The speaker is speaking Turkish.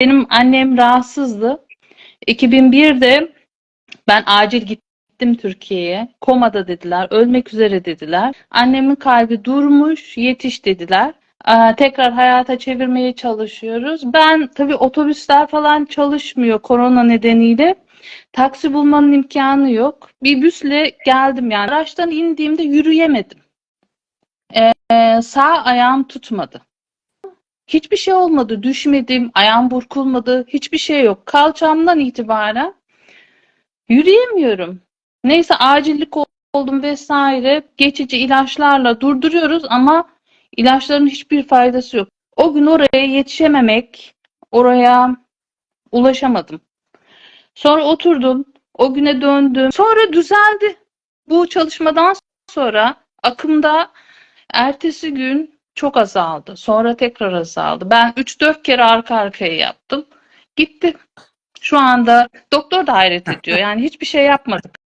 benim annem rahatsızdı. 2001'de ben acil gittim Türkiye'ye. Komada dediler, ölmek üzere dediler. Annemin kalbi durmuş, yetiş dediler. Aa, tekrar hayata çevirmeye çalışıyoruz. Ben tabii otobüsler falan çalışmıyor korona nedeniyle. Taksi bulmanın imkanı yok. Bir büsle geldim yani. Araçtan indiğimde yürüyemedim. Ee, sağ ayağım tutmadı. Hiçbir şey olmadı. Düşmedim, ayağım burkulmadı. Hiçbir şey yok. Kalçamdan itibaren yürüyemiyorum. Neyse acillik ol- oldum vesaire. Geçici ilaçlarla durduruyoruz ama ilaçların hiçbir faydası yok. O gün oraya yetişememek, oraya ulaşamadım. Sonra oturdum. O güne döndüm. Sonra düzeldi. Bu çalışmadan sonra akımda ertesi gün çok azaldı. Sonra tekrar azaldı. Ben 3-4 kere arka arkaya yaptım. Gitti. Şu anda doktor da hayret ediyor. Yani hiçbir şey yapmadık.